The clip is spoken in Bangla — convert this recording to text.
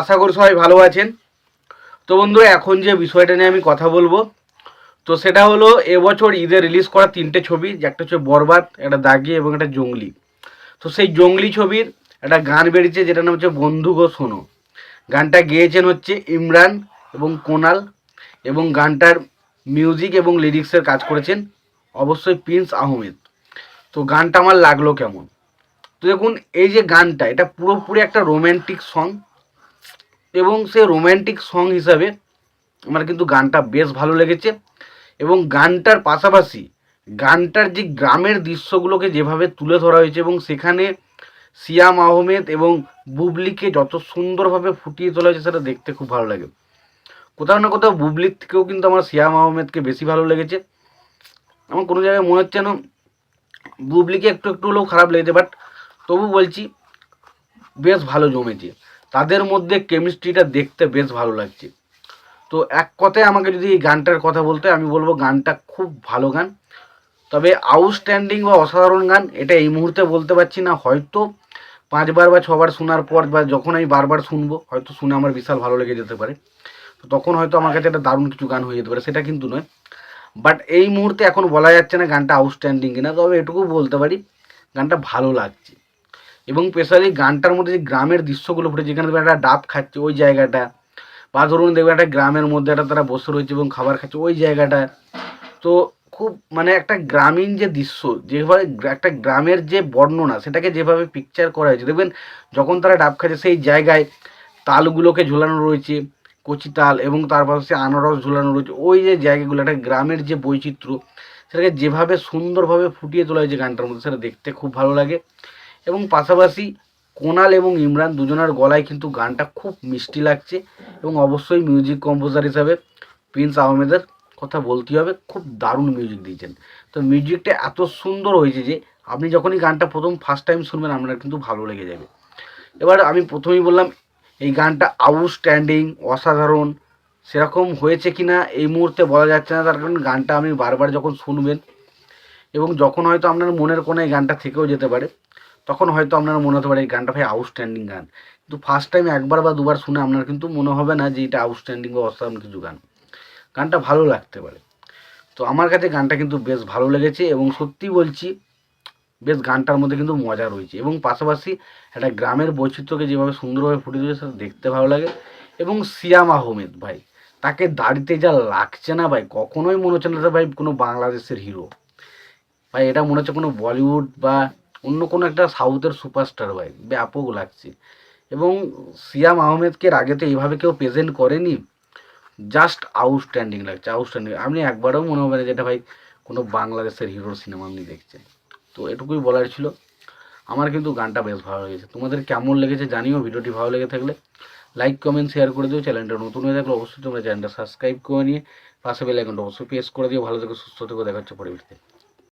আশা করি সবাই ভালো আছেন। তো বন্ধু, এখন যে বিষয়টা নিয়ে আমি কথা বলব, তো সেটা হলো এবছর ঈদে রিলিজ করা তিনটে ছবি, যে একটা হচ্ছে বরবাদ, একটা দাগি এবং একটা জঙ্গলি। তো সেই জঙ্গলি ছবির একটা গান বেরিয়েছে যেটা নাম হচ্ছে বন্ধু গো শোনো। গানটা গেয়েছেন হচ্ছে ইমরান এবং কোনাল এবং গানটার মিউজিক এবং লিরিক্সের কাজ করেছেন অবশ্যই প্রিন্স আহমেদ। তো গানটা আমার লাগল কেমন? তো দেখুন, এই যে গানটা, এটা পুরোপুরি একটা রোম্যান্টিক সং এবং সে রোম্যান্টিক সং হিসাবে আমার কিন্তু গানটা বেশ ভালো লেগেছে এবং গানটার পাশাপাশি গানটার যে গ্রামের দৃশ্যগুলোকে যেভাবে তুলে ধরা হয়েছে এবং সেখানে সিয়াম আহমেদ এবং বুবলিকে যত সুন্দরভাবে ফুটিয়ে তোলা হয়েছে সেটা দেখতে খুব ভালো লাগে। কোথাও না কোথাও বুবলির থেকেও কিন্তু আমার সিয়াম আহমেদকে বেশি ভালো লেগেছে। আমার কোনো জায়গায় মনে হচ্ছে না বুবলিকে একটু একটু হলেও খারাপ লেগেছে বাট তবু বলছি, বেশ ভালো জমেছে। তাদের মধ্যে কেমিস্ট্রিটা দেখতে বেশ ভালো লাগছে। তো এক কথায় আমাকে যদি এই গানটার কথা বলতে আমি বলব গানটা খুব ভালো গান। তবে আউটস্ট্যান্ডিং বা অসাধারণ গান, এটা এই মুহূর্তে বলতে পারছি না। হয়তো পাঁচবার বা ছবার শোনার পর বা যখন আমি বারবার শুনব, হয়তো শুনে আমার বিশাল ভালো লেগে যেতে পারে। তো তখন হয়তো আমার কাছে একটা দারুণ কিছু গান হয়ে যেতে পারে, সেটা কিন্তু নয়। বাট এই মুহূর্তে এখন বলা যাচ্ছে না গানটা আউটস্ট্যান্ডিং কিনা, তবে এটুকু বলতে পারি, গানটা ভালো লাগছে। এবং স্পেশালি গানটার মধ্যে যে গ্রামের দৃশ্যগুলো ফুটে, যেখানে দেখবে একটা ডাব খাচ্ছে ওই জায়গাটা, বা ধরুন দেখবে একটা গ্রামের মধ্যে একটা তারা বসে রয়েছে এবং খাবার খাচ্ছে ওই জায়গাটা। তো খুব মানে একটা গ্রামীণ যে দৃশ্য, যেভাবে একটা গ্রামের যে বর্ণনা, সেটাকে যেভাবে পিকচার করা হয়েছে, দেখবেন যখন তারা ডাব খাচ্ছে সেই জায়গায় তালগুলোকে ঝোলানো রয়েছে, কচি তাল এবং তার পাশে আনারস ঝোলানো রয়েছে, ওই যে জায়গাগুলো, একটা গ্রামের যে বৈচিত্র্য, সেটাকে যেভাবে সুন্দরভাবে ফুটিয়ে তোলা হয়েছে গানটার মধ্যে, সেটা দেখতে খুব ভালো লাগে। এবং পাশাপাশি কোনাল এবং ইমরান দুজনের গলায় কিন্তু গানটা খুব মিষ্টি লাগছে এবং অবশ্যই মিউজিক কম্পোজার হিসাবে প্রিন্স আহমেদের কথা বলতেই হবে, খুব দারুণ মিউজিক দিয়েছেন। তো মিউজিকটা এত সুন্দর হয়েছে যে আপনি যখনই গানটা প্রথম ফার্স্ট টাইম শুনবেন আপনার কিন্তু ভালো লেগে যাবে। এবার আমি প্রথমেই বললাম, এই গানটা আউটস্ট্যান্ডিং অসাধারণ, সেরকম হয়েছে কি না এই মুহূর্তে বলা যাচ্ছে না, তার কারণ গানটা আপনি বারবার যখন শুনবেন এবং যখন হয়তো আপনার মনের কোনায় গানটা থেকেও যেতে পারে তখন হয়তো আপনার মনে হতে পারে এই গানটা ভাই আউটস্ট্যান্ডিং গান। কিন্তু ফার্স্ট টাইম একবার বা দুবার শুনে আপনার কিন্তু মনে হবে না যে এটা আউটস্ট্যান্ডিং বা অসাধারণ কিছু গান। গানটা ভালো লাগতে পারে। তো আমার কাছে গানটা কিন্তু বেশ ভালো লেগেছে এবং সত্যি বলছি, বেশ গানটার মধ্যে কিন্তু মজা রয়েছে এবং পাশাপাশি একটা গ্রামের বৈচিত্র্যকে যেভাবে সুন্দরভাবে ফুটে তুলেছে সেটা দেখতে ভালো লাগে এবং সিয়াম আহমেদ ভাই, তাকে দাড়িতে যা লাগছে না ভাই, কখনোই মনে হচ্ছে না ভাই কোনো বাংলাদেশের হিরো ভাই, এটা মনে হচ্ছে কোনো বলিউড বা অন্য কোনো একটা সাউথের সুপারস্টার ভাই, ব্যাপক লাগছে। এবং সিয়াম আহমেদকে আগে তো এইভাবে কেউ প্রেজেন্ট করেনি জাস্ট আউটস্ট্যান্ডিং লাগছে আউটস্ট্যান্ডিং আপনি একবারও মনে হবে না যেটা ভাই কোনো বাংলাদেশের হিরোর সিনেমা আপনি দেখছেন। তো এটুকুই বলার ছিল। আমার কিন্তু গানটা বেশ ভালো লেগেছে। তোমাদের কেমন লেগেছে জানিও, ভিডিওটি ভালো লেগে থাকলে লাইক কমেন্ট শেয়ার করে দিও। চ্যানেলটা নতুন হয়ে থাকলে অবশ্যই তোমরা চ্যানেলটা সাবস্ক্রাইব করে নিয়ে পাশে বেল আইকনটা অবশ্যই প্রেস করে দিও। ভালো থেকে, সুস্থ থেকো, দেখা হচ্ছে পরবর্তীতে।